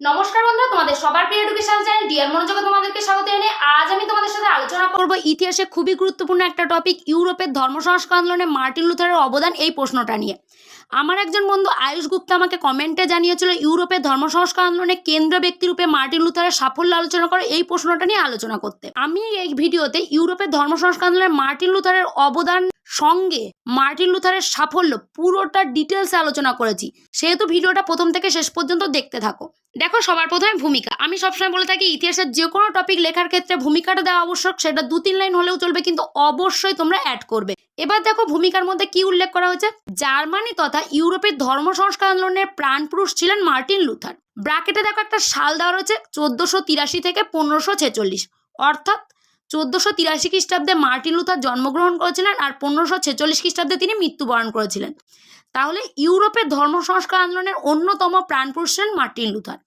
নমস্কার বন্ধুরা, তোমাদের সবার প্রিয় এডুকেশন চ্যানেল ডিয়ার মনোযোগে তোমাদেরকে স্বাগত জানিয়ে আজ আমি তোমাদের সাথে আলোচনা করব ইতিহাসে খুবই গুরুত্বপূর্ণ একটা টপিক ইউরোপের ধর্ম সংস্কার আন্দোলনে মার্টিন লুথারের অবদান এই প্রশ্নটা নিয়ে। আমার একজন বন্ধু আয়ুষ গুপ্তা আমাকে কমেন্টে জানিয়েছিল, ইউরোপের ধর্ম সংস্কার আন্দোলনে কেন্দ্র ব্যক্তিরূপে মার্টিন লুথারের সাফল্য আলোচনা করে, এই প্রশ্নটা নিয়ে আলোচনা করতে। আমি এই ভিডিওতে ইউরোপের ধর্ম সংস্কার আন্দোলনে মার্টিন লুথারের অবদান সঙ্গে মার্টিন লুথারের সাফল্য পুরোটা ডিটেলসে আলোচনা করেছি। সেহেতু ভিডিওটা প্রথম থেকে শেষ পর্যন্ত দেখতে থাকো। দেখো, সবার প্রথমে ভূমিকা। আমি সবসময় বলে থাকি, ইতিহাসের যে কোনো টপিক লেখার ক্ষেত্রে ভূমিকাটা দেওয়া আবশ্যক, সেটা দু তিন লাইন হলেও চলবে, কিন্তু অবশ্যই তোমরা অ্যাড করবে। এবার দেখো, ভূমিকার মধ্যে কি উল্লেখ করা হয়েছে? জার্মানি তথা ইউরোপের ধর্ম সংস্কার আন্দোলনের প্রাণপুরুষ ছিলেন মার্টিন লুথার। ব্র্যাকেটে দেখো একটা সাল দেওয়া রয়েছে, চোদ্দোশো তিরাশি থেকে পনেরোশো ছেচল্লিশ। অর্থাৎ চোদ্দোশো তিরাশি খ্রিস্টাব্দে মার্টিন লুথার জন্মগ্রহণ করেছিলেন আর পনেরোশো ছেচল্লিশ খ্রিস্টাব্দে তিনি মৃত্যুবরণ করেছিলেন। তাহলে ইউরোপের ধর্ম সংস্কার আন্দোলনের অন্যতম প্রাণপুরুষ ছিলেন মার্টিন লুথার।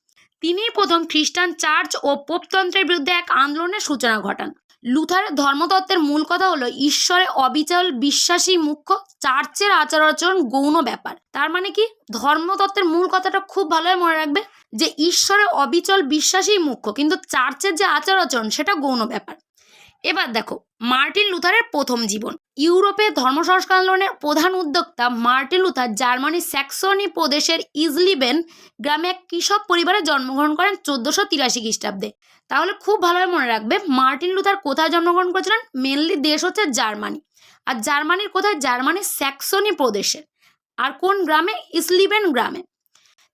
তিনিই প্রথম খ্রিস্টান চার্চ ও পোপতন্ত্রের বিরুদ্ধে এক আন্দোলনের সূচনা ঘটান। লুথারের ধর্মতত্ত্বের মূল কথা হলো ঈশ্বরে অবিচল বিশ্বাসী মুখ্য চার্চের আচার আচরণ গৌণ ব্যাপার। তার মানে কি? ধর্মতত্ত্বের মূল কথাটা খুব ভালোভাবে মনে রাখবে যে ঈশ্বরে অবিচল বিশ্বাসী মুখ্য, কিন্তু চার্চের যে আচার আচরণ সেটা গৌণ ব্যাপার। এবার দেখো, মার্টিন লুথারের প্রথম জীবন। ইউরোপে ধর্ম সংস্কার আন্দোলনের প্রধান উদ্যোক্তা মার্টিন লুথার জার্মানির স্যাক্সনি প্রদেশের ইজলিবেন গ্রামে এক কৃষক পরিবারে জন্মগ্রহণ করেন চোদ্দোশো তিরাশি খ্রিস্টাব্দে। তাহলে খুব ভালোভাবে মনে রাখবে, মার্টিন লুথার কোথায় জন্মগ্রহণ করেছিলেন? মেনলি দেশ হচ্ছে জার্মানি। আর জার্মানির কোথায়? জার্মানির স্যাক্সনি প্রদেশে। আর কোন গ্রামে? ইসলিবেন গ্রামে।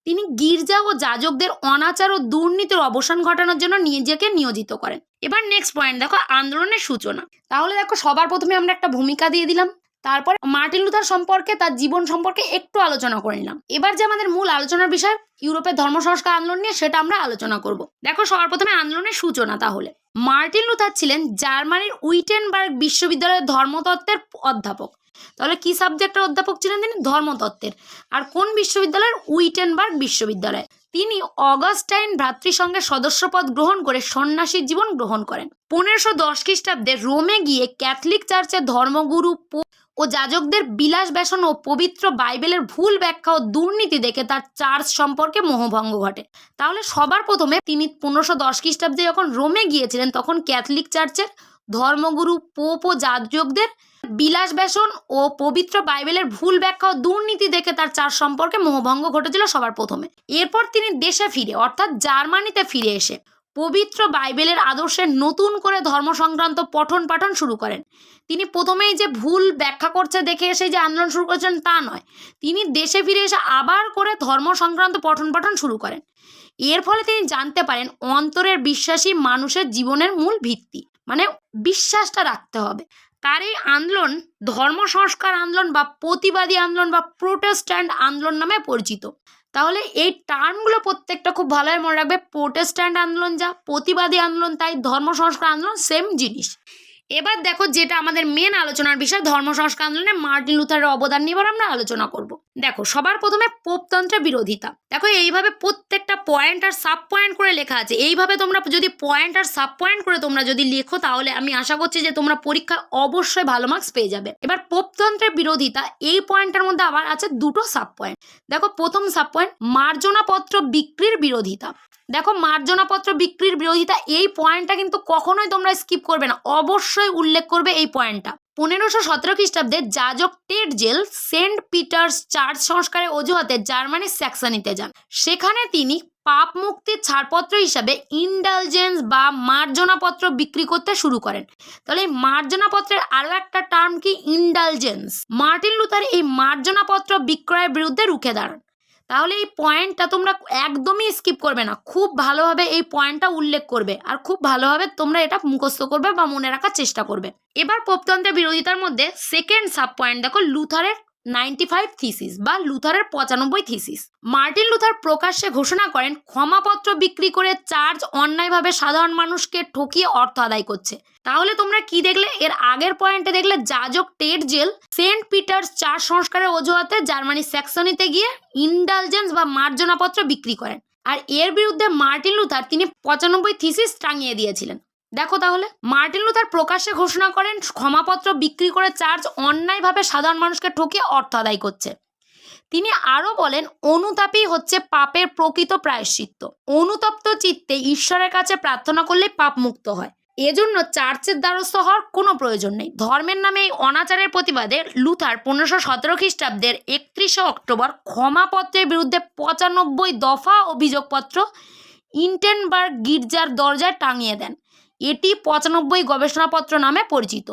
তিনি গির্জা ও যাজকদের অনাচার ও দুর্নীতির অবসান ঘটানোর জন্য নিজেকে নিয়োজিত করেন। এবার নেক্সট পয়েন্ট দেখো আন্দোলনের সূচনা। তাহলে দেখো সবার প্রথমে আমরা একটা ভূমিকা দিয়ে দিলাম। তারপর মার্টিন লুথার সম্পর্কে, তার জীবন সম্পর্কে একটু আলোচনা করে নিলাম। এবার যে আমাদের মূল আলোচনার বিষয়, ইউরোপের ধর্ম সংস্কার আন্দোলন নিয়ে, সেটা আমরা আলোচনা করব। দেখো সবার প্রথমে আন্দোলনের সূচনা তাহলে। মার্টিন লুথার ছিলেন জার্মানির উইটেনবার্গ বিশ্ববিদ্যালয়ের ধর্মতত্ত্বের অধ্যাপক। তাহলে কি সাবজেক্টের অধ্যাপক ছিলেন তিনি? ধর্মতত্ত্বের। আর কোন বিশ্ববিদ্যালয়ের? উইটেনবার্গ বিশ্ববিদ্যালয়। তিনি অগাস্টাইন ভ্রাতৃসংঘের সদস্যপদ গ্রহণ করে সন্ন্যাসীর জীবন গ্রহণ করেন। পনেরোশো দশ খ্রিস্টাব্দে রোমে গিয়ে ক্যাথলিক চার্চের ধর্মগুরু ও যাজকদের বিলাস ব্যসন ও পবিত্র বাইবেলের ভুল ব্যাখ্যা ও দুর্নীতি দেখে তার চার্চ সম্পর্কে মোহভঙ্গ ঘটে। তাহলে সবার প্রথমে তিনি পনেরোশো দশ খ্রিস্টাব্দে যখন রোমে গিয়েছিলেন, তখন ক্যাথলিক চার্চের ধর্মগুরু পোপ ও যাজকদের বিলাস ব্যসন ও পবিত্র বাইবেলের ভুল ব্যাখ্যা ও দুর্নীতি দেখে তার চার সম্পর্কে মোহভঙ্গ ঘটেছিল সবার প্রথমে। এরপর তিনি দেশে ফিরে, অর্থাৎ জার্মানিতে ফিরে এসে পবিত্র বাইবেলের আদর্শে নতুন করে ধর্ম সংক্রান্ত পঠন পাঠন শুরু করেন। তিনি প্রথমেই যে ভুল ব্যাখ্যা করছে দেখে এসে যে আন্দোলন শুরু করেছেন তা নয়, তিনি দেশে ফিরে এসে আবার করে ধর্ম সংক্রান্ত পঠন পাঠন শুরু করেন। এর ফলে তিনি জানতে পারেন অন্তরের বিশ্বাসী মানুষের জীবনের মূল ভিত্তি মানে বিশ্বাসটা রাখতে হবে। তার এই আন্দোলন ধর্ম সংস্কার আন্দোলন বা প্রতিবাদী আন্দোলন বা প্রোটেস্ট্যান্ট আন্দোলন নামে পরিচিত। তাহলে এই টার্মগুলো প্রত্যেকটা খুব ভালোভাবে মনে রাখবে। প্রোটেস্ট্যান্ট আন্দোলন যা, প্রতিবাদী আন্দোলন তাই ধর্ম সংস্কার আন্দোলন সেম জিনিস। এবার দেখো যেটা আমাদের মেন আলোচনার বিষয়, ধর্ম সংস্কার আন্দোলনে মার্টিন লুথারের অবদান নিয়ে আমরা আলোচনা করব। দেখো, সবার প্রথমে পোপতন্ত্রের বিরোধিতা। দেখো, এইভাবে প্রত্যেকটা পয়েন্ট আর সাব পয়েন্ট করে লেখা আছে। এইভাবে তোমরা যদি পয়েন্ট আর সাব পয়েন্ট করে তোমরা যদি লেখো, তাহলে আমি আশা করছি যে তোমরা পরীক্ষায় অবশ্যই ভালো মার্কস পেয়ে যাবে। এবার পোপতন্ত্রের বিরোধিতা, এই পয়েন্টের মধ্যে আবার আছে দুটো সাব পয়েন্ট দেখো, প্রথম সাব পয়েন্ট মার্জনাপত্র বিক্রির বিরোধিতা। দেখো, মার্জনাপত্র বিক্রির বিরোধিতা, এই পয়েন্টটা কিন্তু কখনোই তোমরা স্কিপ করবে না। অবশ্যই উল্লেখ করবে এই পয়েন্টটা পনেরোশো সতেরো খ্রিস্টাব্দে যাজক Tetzel Saint Peter's church সংস্কারের অজুহাতে জার্মানির স্যাক্সানিতে যান। সেখানে তিনি পাপ মুক্তির ছাড়পত্র হিসাবে ইন্ডালজেন্স বা মার্জনাপত্র বিক্রি করতে শুরু করেন। তাহলে এই মার্জনাপত্রের আরও একটা টার্ম কি? ইন্ডালজেন্স। মার্টিন লুথার এই মার্জনাপত্র বিক্রয়ের বিরুদ্ধে রুখে দাঁড়ান। তাহলে এই পয়েন্টটা তোমরা একদমই স্কিপ করবে না। খুব ভালোভাবে এই পয়েন্টটা উল্লেখ করবে আর খুব ভালোভাবে তোমরা এটা মুখস্থ করবে বা মনে রাখার চেষ্টা করবে। এবার পোপতন্ত্রের বিরোধিতার মধ্যে সেকেন্ড সাব পয়েন্ট দেখো লুথারের নাইনটি ফাইভ থিসিস বা লুথারের পঁচানব্বই থিসিস। মার্টিন লুথার প্রকাশ্যে ঘোষণা করেন, ক্ষমাপত্র বিক্রি করে চার্জ অন্যায়ভাবে সাধারণ মানুষকে ঠকিয়ে অর্থ আদায় করছে। তাহলে তোমরা কি দেখলে? এর আগের পয়েন্টে দেখলে যাজক Tetzel, Saint Peter's church সংস্কারের অজুহাতে জার্মানির স্যাক্সনিতে গিয়ে ইন্ডালজেন্স বা মার্জনাপত্র বিক্রি করেন। আর এর বিরুদ্ধে মার্টিন লুথার তিনি পঁচানব্বই থিসিস টাঙিয়ে দিয়েছিলেন। দেখো তাহলে, মার্টিন লুথার প্রকাশ্যে ঘোষণা করেন, ক্ষমাপত্র বিক্রি করে চার্চ অন্যায়ভাবে সাধারণ মানুষকে ঠকিয়ে অর্থ আদায় করছে। তিনি আরও বলেন, অনুতাপই হচ্ছে পাপের প্রকৃত প্রায়শ্চিত্ত। অনুতপ্ত চিত্তে ঈশ্বরের কাছে প্রার্থনা করলে পাপ মুক্ত হয়। এজন্য চার্চের দ্বারস্থ হওয়ার কোনো প্রয়োজন নেই। ধর্মের নামে এই অনাচারের প্রতিবাদে লুথার পনেরোশো সতেরো খ্রিস্টাব্দের একত্রিশে অক্টোবর ক্ষমাপত্রের বিরুদ্ধে পঁচানব্বই দফা অভিযোগপত্র ইন্টেনবার্গ গির্জার দরজায় টাঙিয়ে দেন। এটি পঁচানব্বই গবেষণাপত্র নামে পরিচিত।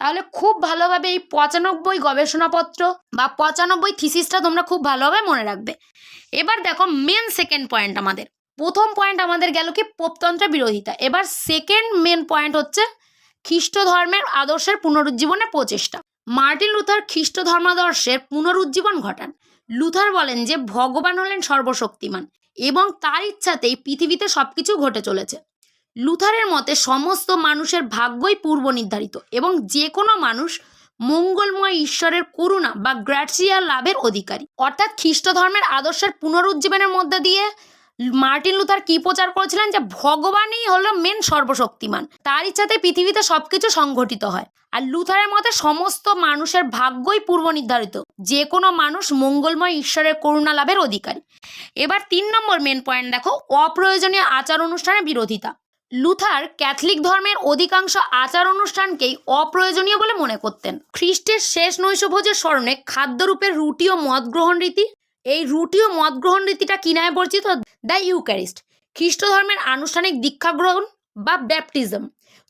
তাহলে খুব ভালোভাবে এই পঁচানব্বই গবেষণাপত্র বা পঁচানব্বই থিসিসটা তোমরা খুব ভালোভাবে মনে রাখবে। এবার দেখো মেন সেকেন্ড পয়েন্ট আমাদের। প্রথম পয়েন্ট আমাদের গেল কি পোপতন্ত্রের বিরোধিতা। এবার সেকেন্ড মেন পয়েন্ট হচ্ছে খ্রিস্ট ধর্মের আদর্শের পুনরুজ্জীবনের প্রচেষ্টা। মার্টিন লুথার খ্রিস্ট ধর্মাদর্শের পুনরুজ্জীবন ঘটান। লুথার বলেন যে ভগবান হলেন সর্বশক্তিমান এবং তার ইচ্ছাতেই পৃথিবীতে সবকিছু ঘটে চলেছে। লুথারের মতে সমস্ত মানুষের ভাগ্যই পূর্ব নির্ধারিত এবং যে কোনো মানুষ মঙ্গলময় ঈশ্বরের করুণা বা গ্র্যাটসিয়া লাভের অধিকারী। অর্থাৎ খ্রিস্ট ধর্মের আদর্শের পুনরুজ্জীবনের মধ্যে দিয়ে মার্টিন লুথার কি প্রচার করেছিলেন যে ভগবানই হলো মেন সর্বশক্তিমান। তার ইচ্ছাতে পৃথিবীতে সবকিছু সংঘটিত হয়। আর লুথারের মতে সমস্ত মানুষের ভাগ্যই পূর্ব নির্ধারিত। যে কোনো মানুষ মঙ্গলময় ঈশ্বরের করুণা লাভের অধিকারী। এবার তিন নম্বর মেন পয়েন্ট দেখো, অপ্রয়োজনীয় আচার অনুষ্ঠানের বিরোধিতা। লুথার ক্যাথলিক ধর্মের অধিকাংশ আচার অনুষ্ঠানকেই অপ্রয়োজনীয় বলে মনে করতেন। খ্রিস্টের শেষ নৈশভোজের স্মরণে খাদ্যরূপের রুটি ও মদ গ্রহণ রীতি। এই রুটি ও মদ গ্রহণ রীতিটা কি নামে পরিচিত? The Eucharist. খ্রিস্ট ধর্মের আনুষ্ঠানিক দীক্ষা গ্রহণ বা ব্যাপটিজম।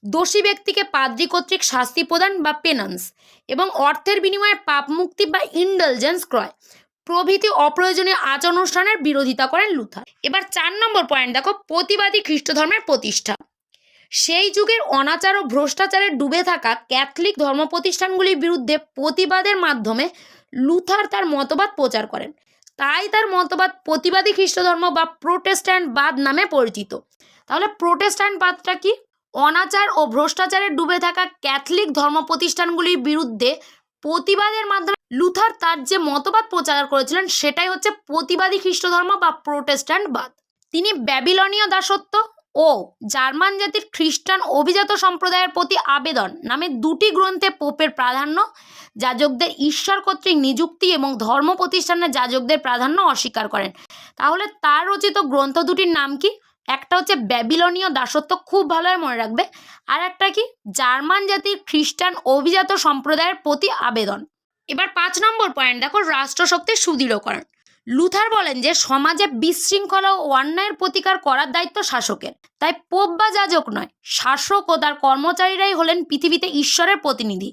দোষী ব্যক্তিকে পাদ্রী কর্তৃক শাস্তি প্রদান বা পেনান্স এবং অর্থের বিনিময়ে পাপ মুক্তি বা ইন্ডালজেন্স ক্রয়। প্রভৃতি অপ্রয়োজনীয় আচার অনুষ্ঠানের বিরোধিতা করেন লুথার। এবার চার নম্বর পয়েন্ট দেখো, প্রতিবাদী খ্রিস্ট ধর্মের প্রতিষ্ঠা। সেই যুগের অনাচার ও ভ্রষ্টাচারে ডুবে থাকা ক্যাথলিক ধর্ম প্রতিষ্ঠানগুলির বিরুদ্ধে প্রতিবাদের মাধ্যমে লুথার তার মতবাদ প্রচার করেন। তাই তার মতবাদ প্রতিবাদী খ্রিস্ট ধর্ম বা প্রোটেস্ট্যান্ট বাদ নামে পরিচিত। তাহলে প্রোটেস্ট্যান্ট বাদটা কি? অনাচার ও ভ্রষ্টাচারে ডুবে থাকা ক্যাথলিক ধর্ম প্রতিষ্ঠানগুলির বিরুদ্ধে প্রতিবাদের মাধ্যমে লুথার তার যে মতবাদ প্রচার করেছিলেন, সেটাই হচ্ছে প্রতিবাদী খ্রিস্ট ধর্ম বা প্রোটেস্ট্যান্ট বাদ। তিনি ব্যাবিলনীয় দাসত্ব ও জার্মান জাতির খ্রিস্টান অভিজাত সম্প্রদায়ের প্রতি আবেদন নামে দুটি গ্রন্থে পোপের প্রাধান্য, যাজকদের ঈশ্বর কর্তৃক নিযুক্তি এবং ধর্ম প্রতিষ্ঠানে যাজকদের প্রাধান্য অস্বীকার করেন। তাহলে তার রচিত গ্রন্থ দুটির নাম কি? একটা হচ্ছে ব্যাবিলনীয় দাসত্ব, খুব ভালোভাবে মনে রাখবে। আর একটা কি? জার্মান জাতির খ্রিস্টান অভিজাত সম্প্রদায়ের প্রতি আবেদন। এবার পাঁচ নম্বর পয়েন্ট দেখো রাষ্ট্রশক্তির সুদৃঢ়করণ। লুথার বলেন যে, সমাজে বিশৃঙ্খলা ও অন্যায়ের প্রতিকার করার দায়িত্ব শাসকের। তাই পোপ বা যাজক নয়, শাসক ও তার কর্মচারীরাই হলেন পৃথিবীতে ঈশ্বরের প্রতিনিধি।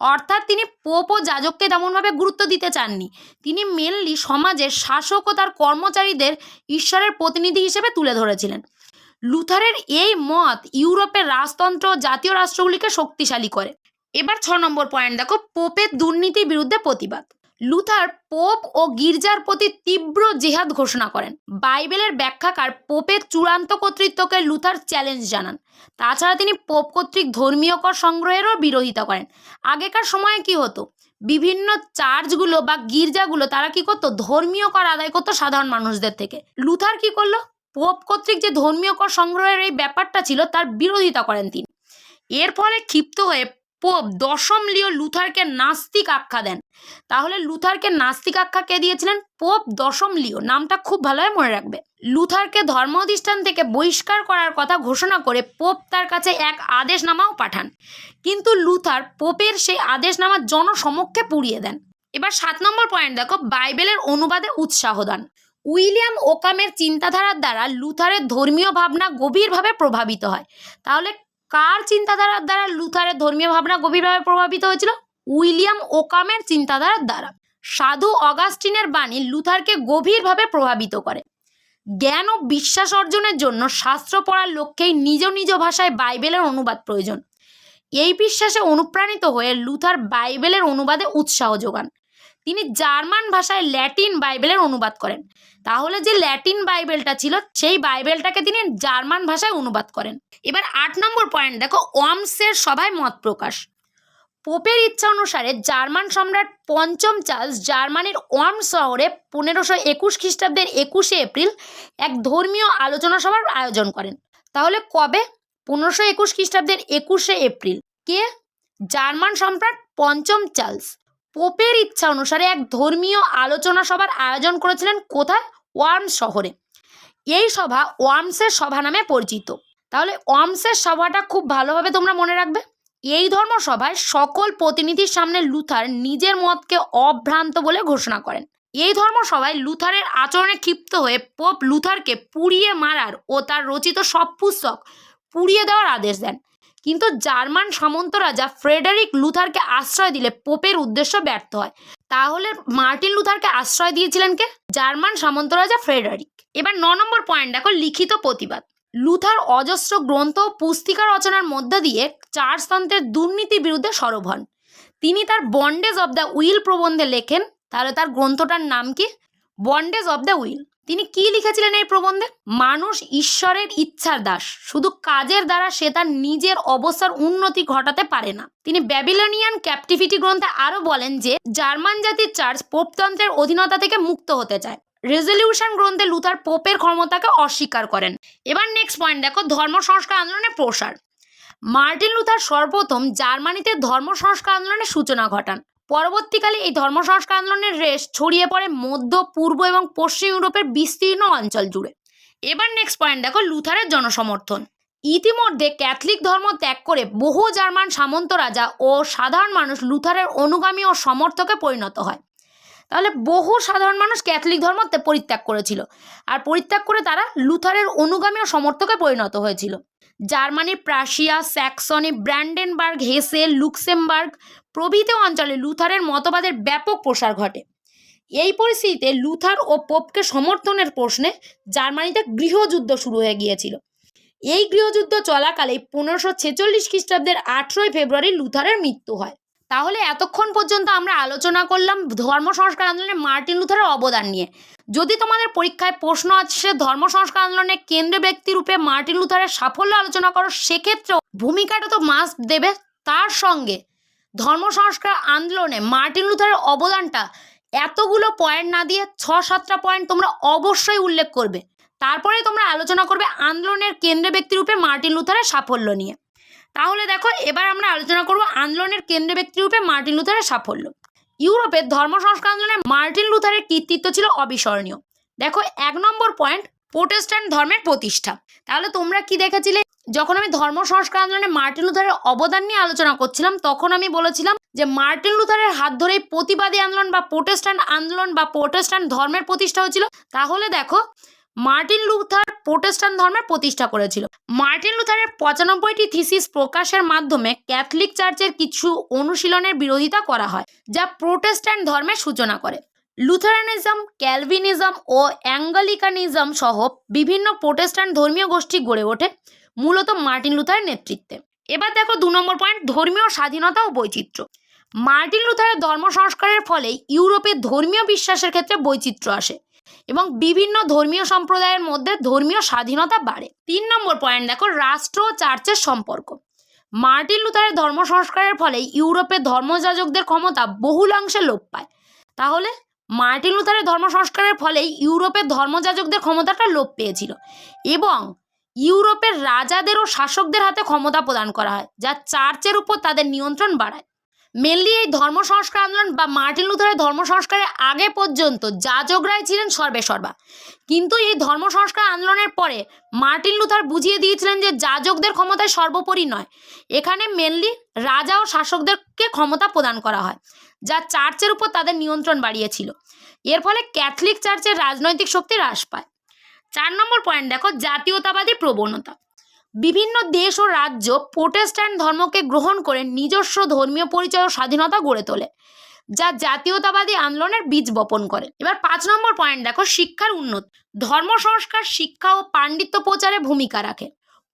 অর্থাৎ তিনি পোপ ও যাজককে তেমনভাবে গুরুত্ব দিতে চাননি। তিনি মেনলি সমাজের শাসক ও তার কর্মচারীদের ঈশ্বরের প্রতিনিধি হিসেবে তুলে ধরেছিলেন। লুথারের এই মত ইউরোপের রাজতন্ত্র জাতীয় রাষ্ট্রগুলিকে শক্তিশালী করে। এবার ছ নম্বর পয়েন্ট দেখো, পোপের দুর্নীতির বিরুদ্ধে প্রতিবাদ। লুথার, পোপ ও গির্জার প্রতি তীব্র জেহাদ ঘোষণা করেন। বাইবেলের ব্যাখ্যাকার পোপের চূড়ান্ত কর্তৃত্বকে লুথার চ্যালেঞ্জ জানান। তাছাড়া তিনি পোপ কর্তৃক ধর্মীয় কর সংগ্রহেরও বিরোধিতা করেন। আগেকার সময়ে কি হতো? বিভিন্ন চার্চগুলো বা গির্জাগুলো তারা কি করতো? ধর্মীয় কর আদায় করতো সাধারণ মানুষদের থেকে। লুথার কি করল? পোপ কর্তৃক যে ধর্মীয় কর সংগ্রহের এই ব্যাপারটা ছিল, তার বিরোধিতা করেন তিনি। এর ফলে ক্ষিপ্ত হয়ে পোপ দশম লিও লুথারকে নাস্তিক আখ্যা দেন। তাহলে লুথারকে নাস্তিক আখ্যা কে দিয়েছিলেন? পোপ দশম লিও। নামটা খুব ভালোভাবে মনে রাখবে। লুথারকে ধর্ম অধিষ্ঠান থেকে বহিষ্কার করার কথা ঘোষণা করে পোপ তার কাছে এক আদেশনামাও পাঠান। কিন্তু লুথার পোপের সেই আদেশনামা জনসমক্ষে পুড়িয়ে দেন। এবার সাত নম্বর পয়েন্ট দেখো, বাইবেলের অনুবাদে উৎসাহ দান। উইলিয়াম ওকামের চিন্তাধারার দ্বারা লুথারের ধর্মীয় ভাবনা গভীরভাবে প্রভাবিত হয়। তাহলে কার চিন্তাধারার দ্বারা লুথারের ধর্মীয় ভাবনা গভীরভাবে প্রভাবিত হয়েছিল? উইলিয়াম ওকামের চিন্তাধারার দ্বারা। সাধু অগাস্টিনের বাণী লুথারকে গভীরভাবে প্রভাবিত করে। জ্ঞান ও বিশ্বাস অর্জনের জন্য শাস্ত্র পড়ার লক্ষ্যেই নিজ নিজ ভাষায় বাইবেলের অনুবাদ প্রয়োজন। এই বিশ্বাসে অনুপ্রাণিত হয়ে লুথার বাইবেলের অনুবাদে উৎসাহ যোগান। তিনি জার্মান ভাষায় ল্যাটিন বাইবেলের অনুবাদ করেন। তাহলে যে ল্যাটিন বাইবেলটা ছিল, সেই বাইবেলটাকে তিনি জার্মান ভাষায় অনুবাদ করেন। এবার আট নম্বর পয়েন্ট, দেখো, ওয়ামসের সভায় মত প্রকাশ। পোপের ইচ্ছা অনুসারে জার্মান সম্রাট পঞ্চম চার্লস জার্মানির ওয়ার্ম শহরে পনেরোশো একুশ খ্রিস্টাব্দের একুশে এপ্রিল এক ধর্মীয় আলোচনা সভার আয়োজন করেন। তাহলে কবে? পনেরোশো একুশ খ্রিস্টাব্দের একুশে এপ্রিল। কে? জার্মান সম্রাট পঞ্চম চার্লস। পোপের ইচ্ছা অনুসারে এক ধর্মীয় আলোচনা সভার আয়োজন করেছিলেন কোথায়? ওয়ার্মস শহরে। এই সভা ওয়ার্মসের সভা নামে পরিচিত। তাহলে ওয়ার্মসের সভাটা খুব ভালোভাবে তোমরা মনে রাখবে। এই ধর্মসভায় সকল প্রতিনিধির সামনে লুথার নিজের মতকে অভ্রান্ত বলে ঘোষণা করেন। এই ধর্মসভায় লুথারের আচরণে ক্ষিপ্ত হয়ে পোপ লুথারকে পুড়িয়ে মারার ও তার রচিত সব পুস্তক পুড়িয়ে দেওয়ার আদেশ দেন। কিন্তু জার্মান সামন্ত রাজা ফ্রেডারিক লুথারকে আশ্রয় দিলে পোপের উদ্দেশ্য ব্যর্থ হয়। তাহলে মার্টিন লুথারকে আশ্রয় দিয়েছিলেন কে? জার্মান সামন্ত রাজা ফ্রেডারিক। এবার ন নম্বর পয়েন্ট দেখো, লিখিত প্রতিবাদ। লুথার অজস্র গ্রন্থ ও পুস্তিকা রচনার মধ্য দিয়ে চার্চতন্ত্রের দুর্নীতির বিরুদ্ধে সরব হন। তিনি তার বন্ডেজ অব দ্য উইল প্রবন্ধে লেখেন, তাহলে তার গ্রন্থটার নাম কি? Bondage of the Will. তিনি কি লিখেছিলেন এই প্রবন্ধে? মানুষ ঈশ্বরের ইচ্ছার দাস, শুধু কাজের দ্বারা সে তার নিজের অবস্থার উন্নতি ঘটাতে পারে না। তিনি ব্যাবিলনিয়ান ক্যাপটিভিটি গ্রন্থে আরও বলেন যে, জার্মান জাতির চার্চ পোপতন্ত্রের অধীনতা থেকে মুক্ত হতে চায়। রেজলিউশন গ্রন্থে লুথার পোপের ক্ষমতাকে অস্বীকার করেন। এবার নেক্সট পয়েন্ট দেখো, ধর্ম সংস্কার আন্দোলনের প্রসার। মার্টিন লুথার সর্বপ্রথম জার্মানিতে ধর্ম সংস্কার আন্দোলনের সূচনা ঘটান। পরবর্তীকালে এই ধর্ম সংস্কার আন্দোলনের রেশ ছড়িয়ে পড়ে মধ্য, পূর্ব এবং পশ্চিম ইউরোপের বিস্তীর্ণ অঞ্চল জুড়ে। এবার নেক্সট পয়েন্ট দেখো লুথারের জনসমর্থন। ইতিমধ্যে ক্যাথলিক ধর্ম ত্যাগ করে বহু জার্মান সামন্ত রাজা ও সাধারণ মানুষ লুথারের অনুগামী ও সমর্থকে পরিণত হয়। তাহলে বহু সাধারণ মানুষ ক্যাথলিক ধর্ম পরিত্যাগ করেছিল। আর পরিত্যাগ করে তারা লুথারের অনুগামী ও সমর্থকে পরিণত হয়েছিল। Germany Prussia, Saxony, Brandenburg, Hesse, Luxembourg প্রভৃতি অঞ্চলে লুথারের মতবাদের ব্যাপক প্রসার ঘটে। এই পরিস্থিতিতে লুথার ও পোপকে সমর্থনের প্রশ্নে জার্মানিতে গৃহযুদ্ধ শুরু হয়ে গিয়েছিল। এই গৃহযুদ্ধ চলাকালে পনেরোশো ছেচল্লিশ খ্রিস্টাব্দের আঠেরোই ফেব্রুয়ারি লুথারের মৃত্যু হয়। তাহলে এতক্ষণ পর্যন্ত আমরা আলোচনা করলাম ধর্ম সংস্কার আন্দোলনে মার্টিন লুথারের অবদান নিয়ে। যদি তোমাদের পরীক্ষায় প্রশ্ন আছে ধর্ম সংস্কার আন্দোলনের কেন্দ্র ব্যক্তি রূপে মার্টিন লুথারের সাফল্য আলোচনা করো। সেক্ষেত্রেও ভূমিকাটা তো মাস্ট দেবে। তার সঙ্গে ধর্ম সংস্কার আন্দোলনে মার্টিন লুথারের অবদানটা, এতগুলো পয়েন্ট না দিয়ে ছ, সাতটা পয়েন্ট তোমরা অবশ্যই উল্লেখ করবে। তারপরে তোমরা আলোচনা করবে আন্দোলনের কেন্দ্র ব্যক্তি রূপে মার্টিন লুথারের সাফল্য নিয়ে। তাহলে দেখো, এবার আমরা আলোচনা করব আন্দোলনের কেন্দ্র ব্যক্তি রূপে মার্টিন লুথারের সাফল্য। ইউরোপের ধর্ম সংস্কার আন্দোলনে মার্টিন লুথারের কৃতিত্ব ছিল অবিস্মরণীয়। দেখো, এক নম্বর পয়েন্ট, প্রোটেস্ট্যান্ট ধর্মের প্রতিষ্ঠা। তাহলে তোমরা কি দেখেছিলে? যখন আমি ধর্ম সংস্কার আন্দোলনে মার্টিন লুথারের অবদান নিয়ে আলোচনা করছিলাম, তখন আমি বলেছিলাম যে মার্টিন লুথারের হাত ধরেই প্রতিবাদী আন্দোলন বা প্রোটেস্ট্যান্ট আন্দোলন বা প্রোটেস্ট্যান্ট ধর্মের প্রতিষ্ঠা হয়েছিল। তাহলে দেখো মার্টিন লুথার প্রোটেস্ট্যান্ট ধর্মের প্রতিষ্ঠা করেছিল। মার্টিন লুথারের পঁচানব্বইটি থিসিস প্রকাশের মাধ্যমে ক্যাথলিক চার্চের কিছু অনুশীলনের বিরোধিতা করা হয়, যা প্রোটেস্ট্যান্ট ধর্মের সূচনা করে। লুথারানিজম, ক্যালভিনিজম ও অ্যাঙ্গলিকানিজম সহ বিভিন্ন প্রোটেস্ট্যান্ট ধর্মীয় গোষ্ঠী গড়ে ওঠে, মূলত মার্টিন লুথারের নেতৃত্বে। এবার দেখো দু নম্বর পয়েন্ট, ধর্মীয় স্বাধীনতা ও বৈচিত্র্য। মার্টিন লুথারের ধর্ম সংস্কারের ফলে ইউরোপে ধর্মীয় বিশ্বাসের ক্ষেত্রে বৈচিত্র্য আসে। এবং বিভিন্ন ধর্মীয় সম্প্রদায়ের মধ্যে ধর্মীয় স্বাধীনতা বাড়ে। তিন নম্বর পয়েন্ট দেখো, রাষ্ট্র ও চার্চের সম্পর্ক। মার্টিন লুথারের ধর্ম সংস্কারের ফলে ইউরোপে ধর্মযাজকদের ক্ষমতা বহুলাংশে লোপ পায়। তাহলে মার্টিন লুথারের ধর্ম সংস্কারের ফলেই ইউরোপের ধর্মযাজকদের ক্ষমতাটা লোপ পেয়েছিল এবং ইউরোপের রাজাদের ও শাসকদের হাতে ক্ষমতা প্রদান করা হয়, যা চার্চের উপর তাদের নিয়ন্ত্রণ বাড়ায়। মেনলি এই ধর্ম সংস্কার আন্দোলন বা মার্টিন লুথারের ধর্ম সংস্কারের আগে পর্যন্ত যাজকরাই ছিলেন সর্বে সর্বা। কিন্তু এই ধর্ম সংস্কার আন্দোলনের পরে মার্টিন লুথার বুঝিয়ে দিয়েছিলেন যে যাজকদের ক্ষমতায় সর্বোপরি নয়। এখানে মেনলি রাজা ও শাসকদেরকে ক্ষমতা প্রদান করা হয়, যা চার্চের উপর তাদের নিয়ন্ত্রণ বাড়িয়েছিল। এর ফলে ক্যাথলিক চার্চের রাজনৈতিক শক্তি হ্রাস পায়। চার নম্বর পয়েন্ট দেখো, জাতীয়তাবাদী প্রবণতা। বিভিন্ন দেশ ও রাজ্য প্রোটেস্ট্যান্ট ধর্মকে গ্রহণ করে নিজস্ব ধর্মীয় পরিচয় ও স্বাধীনতা গড়ে তোলে, যা জাতীয়তাবাদী আন্দোলনের বীজ বপন করে। এবার পাঁচ নম্বর পয়েন্ট দেখো, শিক্ষার উন্নত। ধর্ম সংস্কার, শিক্ষা ও পাণ্ডিত্য প্রচারে ভূমিকা রাখে।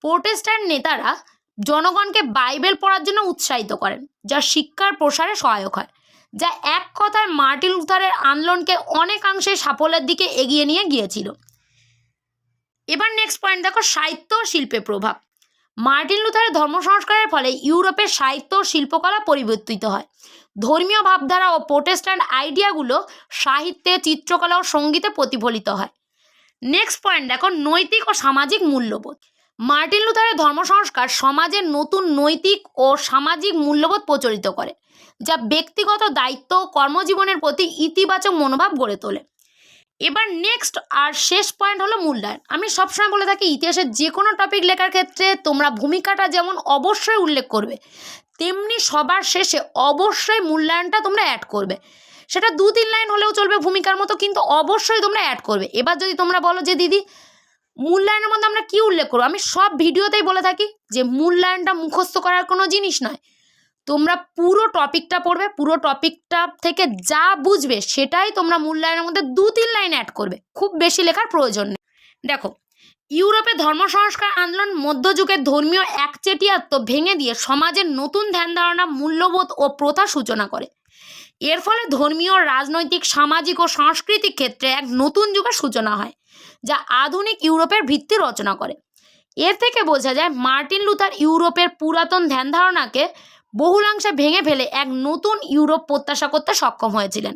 প্রোটেস্ট্যান্ট নেতারা জনগণকে বাইবেল পড়ার জন্য উৎসাহিত করেন, যা শিক্ষার প্রসারে সহায়ক হয়, যা এক কথায় মার্টিন লুথারের আন্দোলনকে অনেকাংশে সাফল্যের দিকে এগিয়ে নিয়ে গিয়েছিল। এবার নেক্সট পয়েন্ট দেখো সাহিত্য শিল্পে প্রভাব। মার্টিন লুথারের ধর্ম সংস্কারের ফলে ইউরোপের সাহিত্য ও শিল্পকলা পরিবর্তিত হয়। ধর্মীয় ভাবধারা ও প্রোটেস্ট্যান্ট আইডিয়াগুলো সাহিত্যে, চিত্রকলা ও সঙ্গীতে প্রতিফলিত হয়। নেক্সট পয়েন্ট দেখো নৈতিক ও সামাজিক মূল্যবোধ। মার্টিন লুথারের ধর্ম সংস্কার সমাজের নতুন নৈতিক ও সামাজিক মূল্যবোধ প্রচলিত করে, যা ব্যক্তিগত দায়িত্ব কর্মজীবনের প্রতি ইতিবাচক মনোভাব গড়ে তোলে। এবার নেক্সট আর শেষ পয়েন্ট হলো মূল্যায়ন। আমি সবসময় বলে থাকি, ইতিহাসের যে কোনো টপিক লেখার ক্ষেত্রে তোমরা ভূমিকাটা যেমন অবশ্যই উল্লেখ করবে, তেমনি সবার শেষে অবশ্যই মূল্যায়নটা তোমরা অ্যাড করবে। সেটা দু তিন লাইন হলেও চলবে ভূমিকার মতো, কিন্তু অবশ্যই তোমরা অ্যাড করবে। এবার যদি তোমরা বলো যে, দিদি, মূল্যায়নের মধ্যে আমরা কী উল্লেখ করব? আমি সব ভিডিওতেই বলে থাকি যে, মূল্যায়নটা মুখস্থ করার কোনো জিনিস নয়। তোমরা পুরো টপিকটা পড়বে, পুরো টপিকটা থেকে যা বুঝবে সেটাই তোমরা মূল্যায়নের মধ্যে দু তিন লাইন অ্যাড করবে। খুব বেশি লেখার প্রয়োজন নেই। দেখো, ইউরোপে ধর্ম সংস্কার আন্দোলন মধ্যযুগের ধর্মীয় একচেটিয়াত্ব ভেঙে দিয়ে সমাজের নতুন ধ্যান ধারণা, মূল্যবোধ ও প্রথা সূচনা করে। এর ফলে ধর্মীয়, রাজনৈতিক, সামাজিক ও সাংস্কৃতিক ক্ষেত্রে এক নতুন যুগের সূচনা হয়, যা আধুনিক ইউরোপের ভিত্তি রচনা করে। এর থেকে বোঝা যায়, মার্টিন লুথার ইউরোপের পুরাতন ধ্যান ধারণাকে বহুলাংশে ভেঙে ফেলে এক নতুন ইউরোপ প্রত্যাশা করতে সক্ষম হয়েছিলেন।